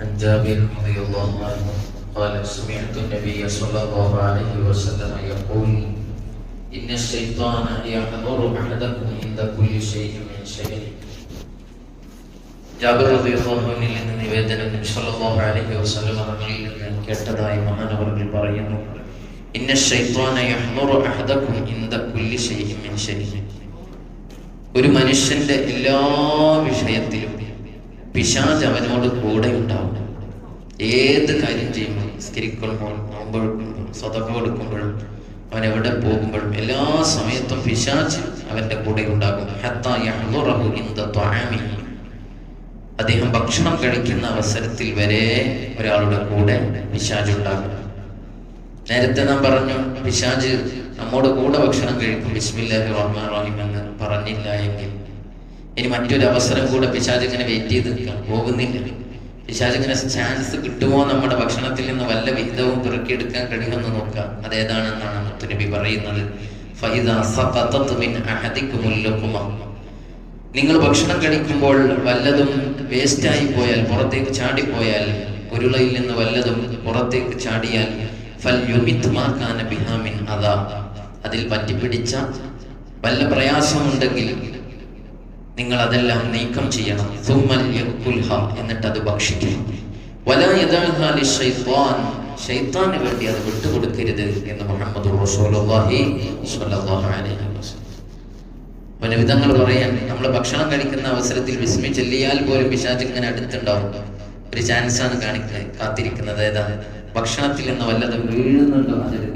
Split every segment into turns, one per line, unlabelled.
عن جابر رضي الله عنه قال سمعت النبي صلى الله عليه وسلم يقول إن الشيطان يحضر أحدكم عند كل شيء من شيء ജാബിർ റളിയല്ലാഹുവിൽ നിന്ന് നിവേദനം നബി സല്ലല്ലാഹു അലൈഹി വസല്ലം തങ്ങളിൽ നിന്ന് കേട്ടതായി മഹാനവർകൾ പറയുന്നു ഇന്ന ശൈത്വാന യഹ്ദുറു അഹദകും ഇൻദ കുല്ലി ശൈഇൻ മിൻ ശൈഇൻ ഒരു മനുഷ്യന്റെ എല്ലാ വിഷയത്തിലും പിശാജ് അവനോട് കൂടെ ഉണ്ടാവും. ഏത് കാര്യം ചെയ്യുമ്പോൾ സ്കരിക്കുമ്പോൾ നോമ്പെടുക്കുമ്പോൾ സ്വതക്ക കൊടുക്കുമ്പോഴും അവൻ എവിടെ പോകുമ്പോഴും എല്ലാ സമയത്തും പിശാജ് അവന്റെ കൂടെ ഉണ്ടാകും. അദ്ദേഹം ഭക്ഷണം കഴിക്കുന്ന അവസരത്തിൽ വരെ ഒരാളുടെ കൂടെ പിശാജ് ഉണ്ടാകും. നേരത്തെ നാം പറഞ്ഞു പിശാജ് നമ്മോട് കൂടെ ഭക്ഷണം കഴിക്കും ബിസ്മില്ലാഹി റഹ്മാൻ റഹീം എന്ന് പറഞ്ഞില്ല എങ്കിൽ ഇനി മറ്റൊരു അവസരം കൂടെ പിശാജ് ഇങ്ങനെ വെയിറ്റ് ചെയ്ത് പോകുന്നില്ല. പിശാജ് ഇങ്ങനെ ചാൻസ് കിട്ടുമോ നമ്മുടെ ഭക്ഷണത്തിൽ നിന്ന് വല്ല വിഹിതവും പെറുക്കിയെടുക്കാൻ കഴിയുമെന്ന് നോക്കാം. അതേതാണെന്നാണ് മുത്തുനബി പറയുന്നത്. നിങ്ങൾ ഭക്ഷണം കഴിക്കുമ്പോൾ വല്ലതും വേസ്റ്റായി പോയാൽ പുറത്തേക്ക് ചാടിപ്പോയാൽ ഉരുളയിൽ നിന്ന് വല്ലതും പുറത്തേക്ക് ചാടിയാൽ അതിൽ പറ്റിപ്പിടിച്ച വല്ല പ്രയാസമുണ്ടെങ്കിൽ നിങ്ങൾ അതെല്ലാം നീക്കം ചെയ്യണം. എന്നിട്ട് അത് ഭക്ഷിക്കണം. ശൈത്താന് വേണ്ടി അത് വിട്ടുകൊടുക്കരുത് എന്ന് മുഹമ്മദ് വിധങ്ങൾ പറയാൻ നമ്മൾ ഭക്ഷണം കഴിക്കുന്ന അവസരത്തിൽ വിസ്മി ചെല്ലിയാൽ പോലും പിശാച് ഇങ്ങനെ അടുത്തുണ്ടാവും. ഒരു ചാൻസാണ് കാണിക്കാൻ കാത്തിരിക്കുന്നത്. ഏതാ? ഭക്ഷണത്തിൽ നിന്ന് വല്ലതും വീഴുന്നുണ്ടോ കാത്തിരിക്കുക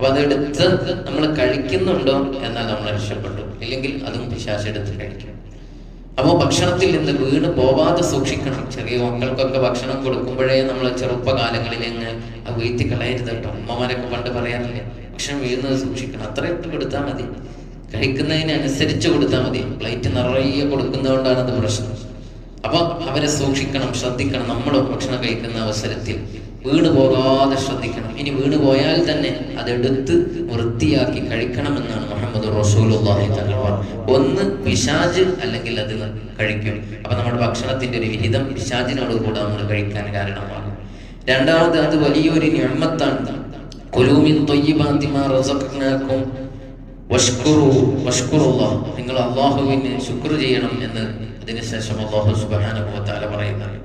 അപ്പൊ അതെടുത്ത് നമ്മൾ കഴിക്കുന്നുണ്ടോ എന്നാൽ നമ്മൾ രക്ഷപ്പെട്ടു. ഇല്ലെങ്കിൽ അതും പിശാച് എടുത്ത് കഴിക്കും. അപ്പോൾ ഭക്ഷണത്തിൽ നിന്ന് വീണ് പോവാതെ സൂക്ഷിക്കണം. ചെറിയ മക്കൾക്കൊക്കെ ഭക്ഷണം കൊടുക്കുമ്പോഴേ നമ്മൾ ചെറുപ്പകാലങ്ങളിൽ അങ്ങ് വീഴ്ത്തി കളയരുത് കേട്ടോ. അമ്മമാരൊക്കെ പണ്ട് പറയാറില്ലേ ഭക്ഷണം വീഴുന്നത് സൂക്ഷിക്കണം. അത്ര ഇട്ട് കൊടുത്താൽ മതി. കഴിക്കുന്നതിനനുസരിച്ച് കൊടുത്താൽ മതി. പ്ലേറ്റ് നിറയെ കൊടുക്കുന്നതുകൊണ്ടാണ് അത് പ്രശ്നം. അപ്പൊ അവരെ സൂക്ഷിക്കണം ശ്രദ്ധിക്കണം. നമ്മളും ഭക്ഷണം കഴിക്കുന്ന അവസരത്തിൽ വീണ് പോകാതെ ശ്രദ്ധിക്കണം. ഇനി വീണ് പോയാൽ തന്നെ അതെടുത്ത് വൃത്തിയാക്കി കഴിക്കണമെന്നാണ് മുഹമ്മദ് റസൂലുള്ളാഹി ഒന്ന് പിശാജ് അല്ലെങ്കിൽ അത് കഴിക്കും. അപ്പൊ നമ്മുടെ ഭക്ഷണത്തിന്റെ ഒരു വിഹിതം പിശാജിനോട് കൂടെ നമ്മൾ കഴിക്കാൻ കാരണമാകും. രണ്ടാമത് അത് വലിയൊരു ഞമ്മത്താണ്. നിങ്ങൾ അള്ളാഹുവിന് ശുക്ർ ചെയ്യണം എന്ന് അതിനുശേഷം അള്ളാഹു സുബാനുഭവത്താല പറയുന്നത്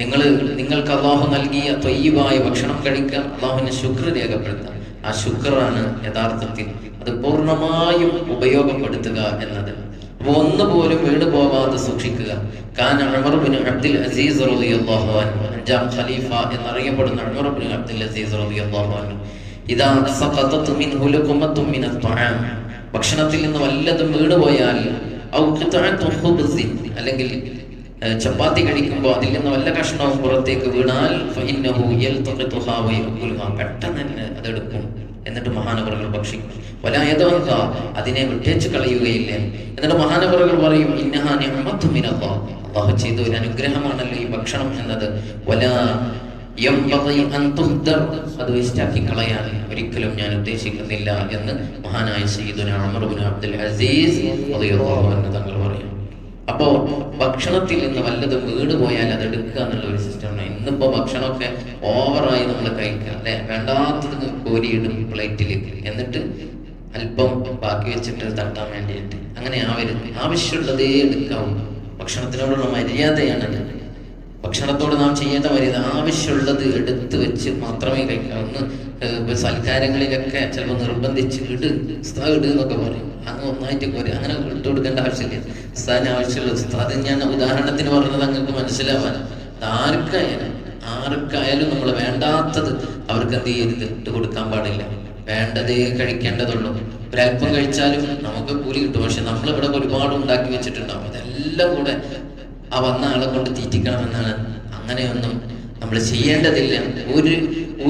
നിങ്ങൾ നിങ്ങൾക്ക് അള്ളാഹു നൽകിയ തൊയ്യവായ ഭക്ഷണം കഴിക്കുക അള്ളാഹുവിന് ശുക്ർ രേഖപ്പെടുത്തുക. ആ ശുക്രാണ് യഥാർത്ഥത്തിൽ അത് പൂർണമായും ഉപയോഗപ്പെടുത്തുക എന്നത്. അപ്പൊ ഒന്നുപോലും വീട് പോവാതെ സൂക്ഷിക്കുക. കാൻ അമർബിൻ അബ്ദുൽ അസീസ് റളിയല്ലാഹു അൻഹു അഞ്ചാം ഖലീഫ എന്നറിയപ്പെടുന്ന അമർബിൻ അബ്ദുൽ അസീസ് റളിയല്ലാഹു അൻഹു ഇതാ ഭക്ഷണത്തിൽ നിന്ന് വല്ലതും വീട് പോയാൽ അല്ലെങ്കിൽ ചപ്പാത്തി കഴിക്കുമ്പോൾ അതിൽ നിന്ന് വല്ല കഷ്ണവും പുറത്തേക്ക് വീണാൽ പെട്ടെന്ന് തന്നെ അതെടുക്കും എന്നിട്ട് മഹാനവറുകൾ ഭക്ഷിക്കും. വലായതോഹ അതിനെ വിട്ടേച്ച് കളയുകയില്ല. എന്നിട്ട് മഹാനവറുകൾ പറയും ഇന്നഹാനി അള്ളാഹു ചെയ്ത ഒരു അനുഗ്രഹമാണല്ലോ ഈ ഭക്ഷണം എന്നത്. വലാ അത് വേസ്റ്റാക്കി കളയാൻ ഒരിക്കലും ഞാൻ ഉദ്ദേശിക്കുന്നില്ല എന്ന് മഹാനായ സീദുന അമർബുൻ അബ്ദുൽ അസീസ് തങ്ങൾ അപ്പോ ഭക്ഷണത്തിൽ നിന്ന് വല്ലതും വീട് പോയാൽ അത് എടുക്കുക എന്നുള്ള ഒരു സിസ്റ്റമാണ് ഇന്നിപ്പോ ഭക്ഷണമൊക്കെ ഓവറായി നമ്മൾ കഴിക്കുക അല്ലെ? വേണ്ടാത്തത് കോരിയിടും പ്ലേറ്റിൽ എന്നിട്ട് അല്പം ബാക്കി വെച്ചിട്ട് തട്ടാൻ വേണ്ടിയിട്ട്. അങ്ങനെ ആവരുത് ആവശ്യമുള്ളതേ എടുക്കാവൂ. ഭക്ഷണത്തിനോടുള്ള മര്യാദയാണത് ഭക്ഷണത്തോട് നാം ചെയ്യേണ്ട മര്യാദ ആവശ്യമുള്ളത് എടുത്ത് വെച്ച് മാത്രമേ കഴിക്കാവൂ. ഒന്ന് സൽക്കാരങ്ങളിലൊക്കെ ചിലപ്പോൾ നിർബന്ധിച്ച് ഇട് ഇട് എന്നൊക്കെ പറയും. അങ്ങ് ഒന്നായിട്ട് പോരെ. അങ്ങനെ ഇട്ട് കൊടുക്കേണ്ട ആവശ്യമില്ല. ഉസ്താദിന് ആവശ്യമുള്ള ഉസ്താദ്. ഞാൻ ഉദാഹരണത്തിന് പറഞ്ഞത് അങ്ങക്ക് മനസ്സിലാവാൻ. ആർക്കായാലും ആർക്കായാലും നമ്മൾ വേണ്ടാത്തത് അവർക്ക് എന്ത് ചെയ്യരുത് ഇട്ട് കൊടുക്കാൻ പാടില്ല. വേണ്ടതേ കഴിക്കേണ്ടതുള്ളൂ. ഒരല്പം കഴിച്ചാലും നമുക്ക് കൂലി കിട്ടും. പക്ഷെ നമ്മളിവിടെ ഒരുപാട് ഉണ്ടാക്കി വെച്ചിട്ടുണ്ടാവും. ഇതെല്ലാം കൂടെ ആ വന്ന ആളെ കൊണ്ട് തീറ്റിക്കണമെന്നാണ്. അങ്ങനെയൊന്നും നമ്മൾ ചെയ്യേണ്ടതില്ല. ഒരു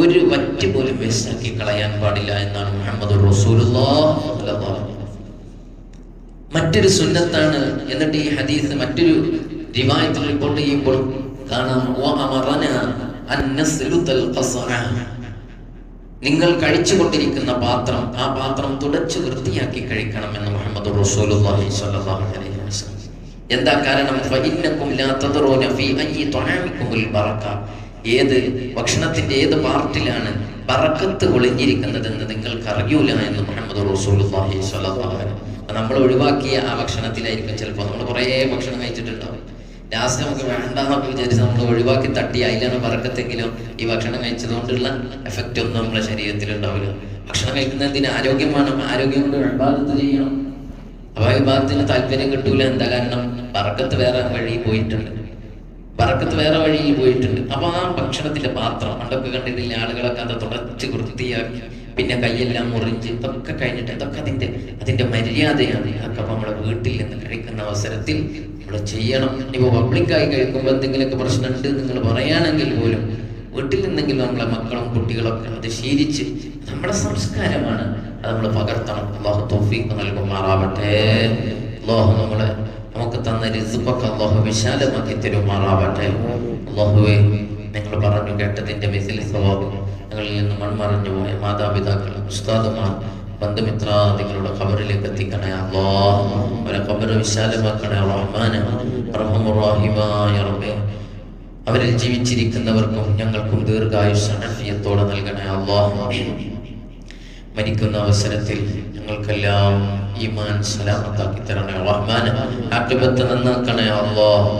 ഒരു വറ്റ് പോലും വേസ്റ്റാക്കി കളയാൻ പാടില്ല എന്നാണ് മുഹമ്മദ് മറ്റൊരു സുന്നത്താണ്. എന്നിട്ട് ഈ ഹദീസ് മറ്റൊരു റിവായത്തിൽ റിപ്പോർട്ട് ചെയ്യുമ്പോൾ കാണാം. നിങ്ങൾ കഴിച്ചുകൊണ്ടിരിക്കുന്ന പാത്രം ആ പാത്രം തുടച്ചു വൃത്തിയാക്കി കഴിക്കണം എന്ന് മുഹമ്മദ് വസല്ലം എന്താ കാരണം? ഏത് ഭക്ഷണത്തിന്റെ ഏത് പാർട്ടിലാണ് ബറക്കത്ത് ഒളിഞ്ഞിരിക്കുന്നതെന്ന് നിങ്ങൾക്ക് അറിയൂല എന്ന് മുഹമ്മദ് നമ്മൾ ഒഴിവാക്കിയ ആ ഭക്ഷണത്തിലായിരിക്കും ചിലപ്പോൾ നമ്മൾ കുറേ ഭക്ഷണം കഴിച്ചിട്ടുണ്ടാവും. ലാസ്റ്റ് നമുക്ക് വേണ്ടെന്നൊക്കെ വിചാരിച്ച് നമ്മൾ ഒഴിവാക്കി തട്ടി അതിലാണ് പറക്കത്തെങ്കിലും ഈ ഭക്ഷണം കഴിച്ചതുകൊണ്ടുള്ള എഫക്റ്റ് ഒന്നും നമ്മുടെ ശരീരത്തിൽ ഉണ്ടാവില്ല ഭക്ഷണം കഴിക്കുന്നതിന് ആരോഗ്യം വേണം ആരോഗ്യം കൊണ്ട് ചെയ്യണം. അപ്പൊ വിഭാഗത്തിന് താല്പര്യം കിട്ടൂല. എന്താ കാരണം? പറക്കത്ത് വേറെ വഴി പോയിട്ടുണ്ട്. പറക്കത്ത് വേറെ വഴിയിൽ പോയിട്ടുണ്ട്. അപ്പൊ ആ ഭക്ഷണത്തിന്റെ പാത്രം പണ്ടൊക്കെ കണ്ടിട്ടില്ല? ആളുകളൊക്കെ അത് തുടച്ച് വൃത്തിയാക്കി. പിന്നെ കൈയെല്ലാം മുറിഞ്ച് ഇതൊക്കെ കഴിഞ്ഞിട്ട് ഇതൊക്കെ അതിന്റെ അതിന്റെ മര്യാദയാണ്. അതൊക്കെ നമ്മുടെ വീട്ടിൽ നിന്ന് കഴിക്കുന്ന അവസരത്തിൽ നമ്മൾ ചെയ്യണം. ഇപ്പൊ പബ്ലിക്കായി കഴിക്കുമ്പോൾ എന്തെങ്കിലുമൊക്കെ പ്രശ്നമുണ്ട് നിങ്ങൾ പറയുകയാണെങ്കിൽ പോലും വീട്ടിൽ നിന്നെങ്കിലും നമ്മളെ മക്കളും കുട്ടികളൊക്കെ അത് ശീലിച്ച് നമ്മുടെ സംസ്കാരമാണ് അത് നമ്മൾ പകർത്തണം. അള്ളാഹു തൗഫീഖ് നൽകുമാറാവട്ടെ. അള്ളാഹു നമ്മളെ നമുക്ക് തന്ന റിസുഖൊക്കെ അള്ളാഹു വിശാലമാക്കി തരുമാറാവട്ടെ. അള്ളാഹുവെ നിങ്ങൾ പറഞ്ഞു കേട്ടതിന്റെ മിസിൽ സ്വഭാവം ഞങ്ങളിൽ നിന്ന് മൺമറഞ്ഞു പോയ മാതാപിതാക്കൾ ഉസ്താദുമാർ ബന്ധുമിത്രാദികളുടെ ഖബറിലേക്ക് എത്തിക്കണേ. അള്ളാ അവരെ ഖബർ വിശാലമാക്കണേ. അള്ളാഹ്മാനെ അവരിൽ ജീവിച്ചിരിക്കുന്നവർക്കും ഞങ്ങൾക്കും ദീർഘായുസ് നൽകണേ അള്ളാഹ്. മരിക്കുന്ന അവസരത്തിൽ ഞങ്ങൾക്കെല്ലാം ഈമാൻ സലാമത്താക്കി തരണേ റഹ്മാൻ ആക്കിബത്ത് നന്നാക്കണേ അള്ളാഹ്.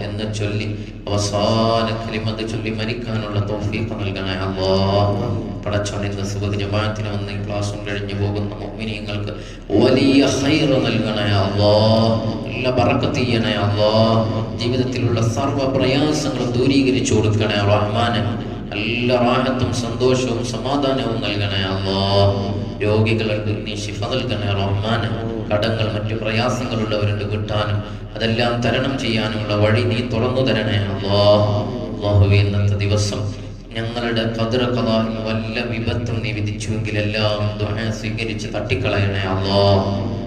എന്ന് ചൊല്ലി അവസാന കലിമത്ത് ചൊല്ലി മരിക്കാനുള്ള തൗഫീഖ് നൽകണേ അല്ലാഹ് പടച്ചോൻ സുഖ ജമാഅത്തിന് വന്ന് ഈ ക്ലാസ്സും കഴിഞ്ഞു പോകുന്ന മുഅ്മിനീങ്ങൾക്ക് വലിയ ഹൈർ നൽകണേ അല്ലാഹ് നല്ല പറക്കത്ത് ചെയ്യണേ അല്ലാഹ്. ജീവിതത്തിലുള്ള സർവ പ്രയാസങ്ങളും ദൂരീകരിച്ചു കൊടുക്കണേ റഹ്മാനെ. നല്ല റാഹത്തും സന്തോഷവും സമാധാനവും നൽകണേ അല്ലാ രോഗികളുണ്ട് നീ ശിഫ നൽകണേ റഹ്മാന്. കടങ്ങൾ മറ്റു പ്രയാസങ്ങളുള്ളവരുണ്ട് കിട്ടാനും അതെല്ലാം തരണം ചെയ്യാനുമുള്ള വഴി നീ തുറന്നു തരണേ അള്ളാഹു അള്ളാഹുവേ ഇന്നത്തെ ദിവസം ഞങ്ങളുടെ വല്ല വിപത്തും നീ വിധിച്ചുവെങ്കിലെല്ലാം ദുആ സ്വീകരിച്ച് തട്ടിക്കളയണേ അല്ലാ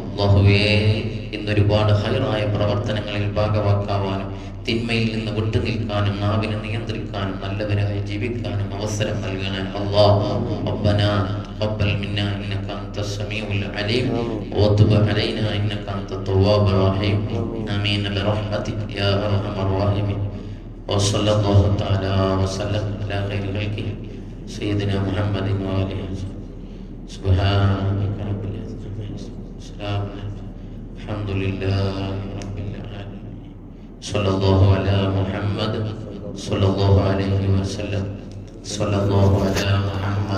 അള്ളാഹുവേ ഇന്നൊരുപാട് ഹൈറായ പ്രവർത്തനങ്ങളിൽ ഭാഗവാക്കാവാനും തിന്മയിൽ നിന്ന് വിട്ടു നിൽക്കാനും നാവിനെ നിയന്ത്രിക്കാനും നല്ലവരായി ജീവിക്കാനും അവസരം നൽകണേ അല്ലാഹ് وصلى الله تعالى وسلم على خير خلقه سيدنا محمد واله سبحانك رب العزه عما يصفون سلام الحمد لله رب العالمين صلى الله على محمد صلى الله عليه وسلم صلى الله على محمد